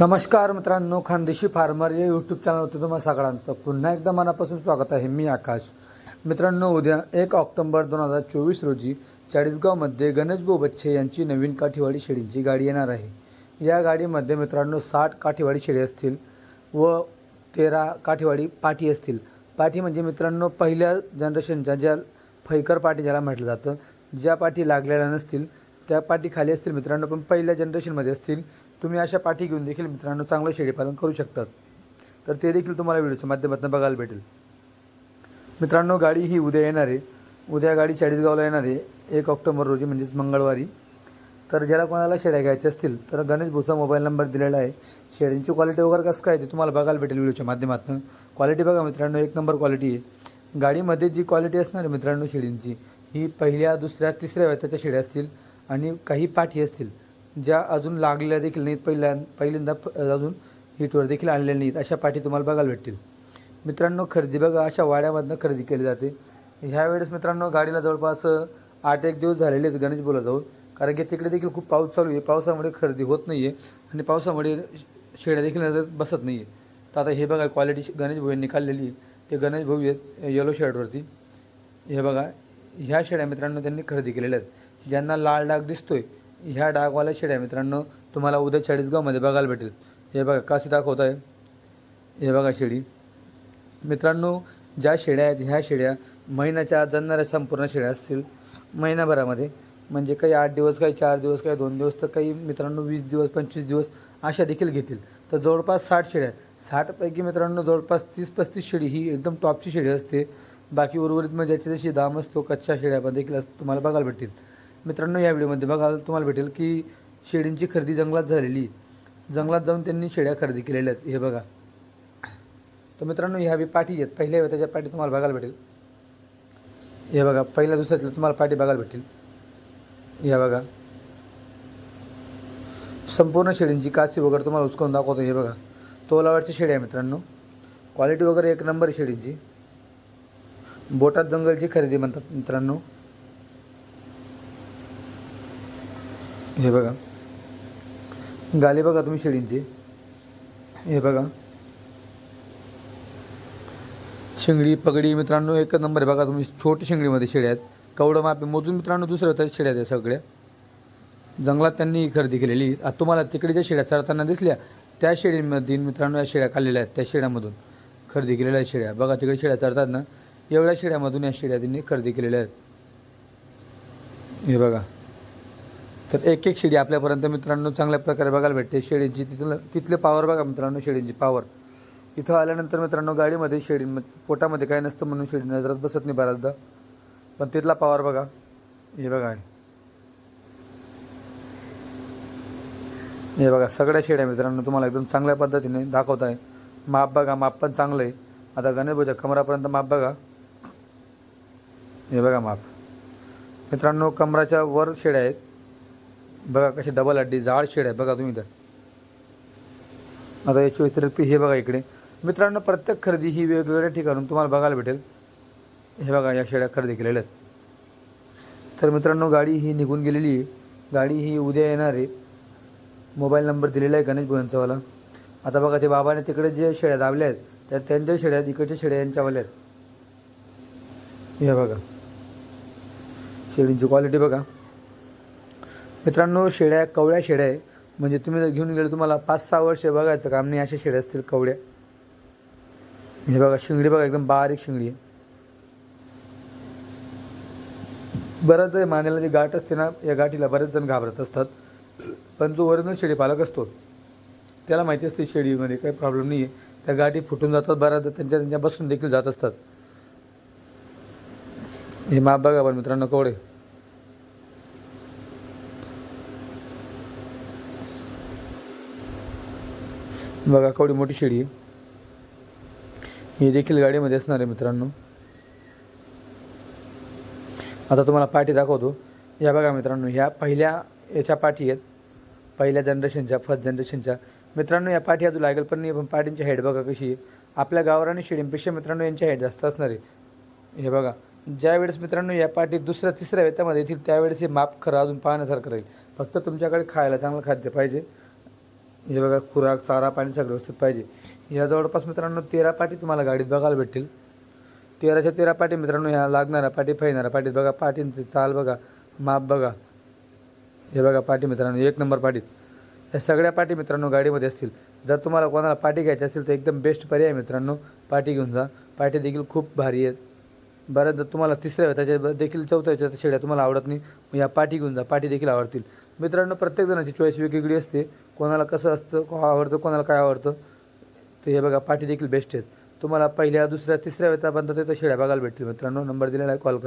नमस्कार मित्रांनो खानदेशी फार्मर या यूट्यूब चॅनलवरती तुम्हा सगळ्यांचं पुन्हा एकदा मनापासून स्वागत आहे. मी आकाश. मित्रांनो उद्या एक ऑक्टोंबर दोन हजार चोवीस रोजी चाळीसगावमध्ये गणेशभाऊ बच्छे यांची नवीन काठीवाडी शेळींची गाडी येणार आहे. या गाडीमध्ये मित्रांनो साठ काठीवाडी शेळी असतील व तेरा काठीवाडी पाठी असतील. पाठी म्हणजे मित्रांनो पहिल्या जनरेशनच्या ज्या फैकर पाठी ज्याला म्हटलं जातं ज्या पाठी लागलेल्या नसतील त्या पाठी खाली असतील मित्रांनो पण पहिल्या जनरेशनमध्ये असतील तुम्ही अशा पाठी घेऊन देखील मित्रांनो चांगलं शेळीपालन करू शकतात. तर ते देखील तुम्हाला व्हिडिओच्या माध्यमातून बघायला भेटेल. मित्रांनो गाडी ही उद्या येणार आहे उद्या गाडी चाळीसगावला येणार आहे एक ऑक्टोबर रोजी म्हणजेच मंगळवारी. तर ज्याला कोणाला शेड्या घ्यायच्या असतील तर गणेश भोसा मोबाईल नंबर दिलेला आहे. शेड्यांची क्वालिटी वगैरे कसं काय ते तुम्हाला बघायला भेटेल व्हिडिओच्या माध्यमातून. क्वालिटी बघा मित्रांनो एक नंबर क्वालिटी आहे. गाडीमध्ये जी क्वालिटी असणार आहे मित्रांनो शेळींची ही पहिल्या दुसऱ्या तिसऱ्या वेताच्या शेड्या असतील आणि काही पाठी असतील ज्या अजून लागलेल्या देखील नाहीत पहिल्या पहिल्यांदा प- अजून हिटवर देखील आणलेल्या नाहीत अशा पाठी तुम्हाला बघायला भेटतील. मित्रांनो खरेदी बघा अशा वाड्यामधनं खरेदी केली जाते. ह्यावेळेस मित्रांनो गाडीला जवळपास आठ एक दिवस झालेले आहेत गणेश बोला जाऊन कारण की तिकडे देखील खूप पाऊस चालू आहे. पावसामुळे खरेदी होत नाही आहे आणि पावसामुळे शेळ्या देखील नजर बसत नाही आहे तर आता हे बघा क्वालिटी गणेश भाऊ निकाललेली आहे. ते गणेश भाऊ आहेत येलो शर्टवरती हे बघा ह्या शेळ्या मित्रांनो त्यांनी खरेदी केलेल्या आहेत. ज्यांना लाल डाग दिसतोय ह्या डागवाल्या शेळ्या मित्रांनो तुम्हाला उद्या चाळीसगावमध्ये बघायला भेटेल. हे बघा कसे दाखवत आहे? हे बघा शेळी मित्रांनो ज्या शेळ्या आहेत ह्या शेळ्या महिन्याच्या आत जाणाऱ्या संपूर्ण शेळ्या असतील महिनाभरामध्ये. म्हणजे काही आठ दिवस काही चार दिवस काही दोन दिवस तर काही मित्रांनो वीस दिवस पंचवीस दिवस अशा देखील घेतील. तर जवळपास साठ शेळ्या साठपैकी मित्रांनो जवळपास तीस पस्तीस शेळी ही एकदम टॉपची शेळी असते. बाकी उर्वरित म्हणजे ज्याची जशी दाम असतो कच्च्या शेळ्या पण देखील असं तुम्हाला बघायला भेटतील मित्रांनो या व्हिडिओमध्ये बघायला तुम्हाला भेटेल की शेळींची खरेदी जंगलात झालेली. जंगलात जाऊन त्यांनी शेळ्या खरेदी केलेल्या आहेत. हे बघा. तर मित्रांनो ह्या बी पाठी आहेत. पहिल्या त्याच्या पाठी तुम्हाला बघायला भेटेल. हे बघा पहिल्या दुसऱ्यातल्या तुम्हाला पाठी बघायला भेटेल. या बघा. संपूर्ण शेळींची कासी वगैरे तुम्हाला उचकून दाखवतो. हे बघा. तोलावरची शेळी आहे मित्रांनो. क्वालिटी वगैरे एक नंबर आहे शेळींची. बोटात जंगलची खरेदी म्हणतात मित्रांनो. हे बघा. गाली बघा तुम्ही शेळींचे हे बघा. शिंगडी पगडी मित्रांनो एक नंबर आहे बघा तुम्ही. छोटी शिंगडीमध्ये शेळ्या आहेत. कवडं मापे मोजून मित्रांनो दुसऱ्या होत्या शेळ्या आहेत सगळ्या. जंगलात त्यांनी खरेदी केलेली. आता तुम्हाला तिकडे ज्या शेळ्या चरताना दिसल्या. त्या शेळीमध्ये मित्रांनो या शेळ्या काढलेल्या आहेत. त्या शेळ्यामधून खरेदी केलेल्या शेळ्या बघा तिकडे शेळ्या चरतात ना. एवढ्या शेड्यामधून या शेळ्या त्यांनी खरेदी केलेल्या आहेत. हे बघा. तर एक एक शिडी आपल्यापर्यंत मित्रांनो चांगल्या प्रकारे बघायला भेटते. शेळींची तिथलं तिथले पावर बघा मित्रांनो शेळींची पावर इथं आल्यानंतर मित्रांनो गाडीमध्ये शेळी पोटामध्ये काय नसतं म्हणून शेळी नजरात बसत नाही बऱ्याचदा. पण तिथला पावर बघा. हे बघा हे. बघा सगळ्या शेड्या मित्रांनो तुम्हाला एकदम चांगल्या पद्धतीने दाखवत आहे. माप बघा माप पण चांगलं आहे. आता गणेश कमरापर्यंत माप बघा. हे बघा माप. मित्रांनो कमराच्या वर शेळ्या आहेत. बघा कशी डबल अड्डी जाड शेड आहे. बघा तुम्ही तर. आता याच्या व्यतिरिक्त हे बघा इकडे. मित्रांनो प्रत्येक खरेदी ही वेगवेगळ्या ठिकाणून तुम्हाला बघायला भेटेल. हे बघा या शेड्या खरेदी केलेल्या आहेत. तर मित्रांनो गाडी ही निघून गेलेली आहे. गाडी ही उद्या येणार आहे. मोबाईल नंबर दिलेला आहे गणेश भुवनचावाला. आता बघा ते बाबाने तिकडे जे शेळ्या दाबल्या आहेत त्या त्यांच्या शेड्यात इकडच्या शेड्या यांच्यावाल्या आहेत. हे बघा. शेळींची क्वालिटी बघा. मित्रांनो शेळ्या कवळ्या शेळ्या आहे. म्हणजे तुम्ही जर घेऊन गेले तुम्हाला पाच सहा वर्ष बघायचं काम नाही अशा शेळ्या असतील कवड्या हे बघा शिंगडी बघा एकदम बारीक शिंगडी आहे. बऱ्याच मानेला जी गाठ असते ना या गाठीला बरेच जण घाबरत असतात. पण जो ओरिजिनल शेळी पालक असतो त्याला माहिती असते शेळीमध्ये काही प्रॉब्लेम नाही आहे त्या गाठी फुटून जातात बऱ्याचदा त्यांच्या त्यांच्या बसून देखील जात असतात. हे माप बघा पण मित्रांनो कोवडे बघा कवडी मोठी शेळी आहे. ही देखील गाडीमध्ये असणार आहे मित्रांनो. आता तुम्हाला पाठी दाखवतो. या बघा मित्रांनो ह्या पहिल्या याच्या पाठी आहेत. पहिल्या जनरेशनच्या फर्स्ट जनरेशनच्या. मित्रांनो या पाठी अजून लागेल पण नाही पण पाठींची हेड बघा कशी आहे. आपल्या गावरानी शेळींपेक्षा मित्रांनो यांच्या हेड जास्त असणार आहे. हे बघा. ज्यावेळेस मित्रांनो या पाठीत दुसऱ्या तिसऱ्या वेतामध्ये येतील त्यावेळेस हे माप खरं अजून पाहण्यासारखं राहील. फक्त तुमच्याकडे खायला चांगलं खाद्य पाहिजे. हे बघा खुराक चारा पाणी सगळं व्यवस्थित पाहिजे. या जवळपास मित्रांनो तेरा पाठी तुम्हाला गाडीत बघायला भेटतील. तेराच्या तेरा पाठी मित्रांनो ह्या लागणाऱ्या पाठी फैणाऱ्या पाठीत बघा पाठींचे चाल बघा माप बघा. हे बघा पाठी मित्रांनो एक नंबर पाठीत या सगळ्या पाठी मित्रांनो गाडीमध्ये असतील. जर तुम्हाला कोणाला पाठी घ्यायची असेल तर एकदम बेस्ट पर्याय मित्रांनो. पाठी घेऊन जा. पाठी देखील खूप भारी आहेत. बऱ्याचदा तुम्हाला तिसऱ्या वेताच्या देखील चौथ्या वेताच्या शेड्या तुम्हाला आवडत नाही या पाठी घेऊन जा पाठी देखील आवडतील. मित्रांनो प्रत्येक जणाची चॉईस वेगवेगळी असते. कोणाला कसं असतं को आवडतं कोणाला काय आवडतं तर हे बघा पाठी देखील बेस्ट आहेत. तुम्हाला पहिल्या दुसऱ्या तिसऱ्या वेतापर्यंत ते शेड्या बघायला भेटतील मित्रांनो. नंबर दिलेला आहे कॉल करा.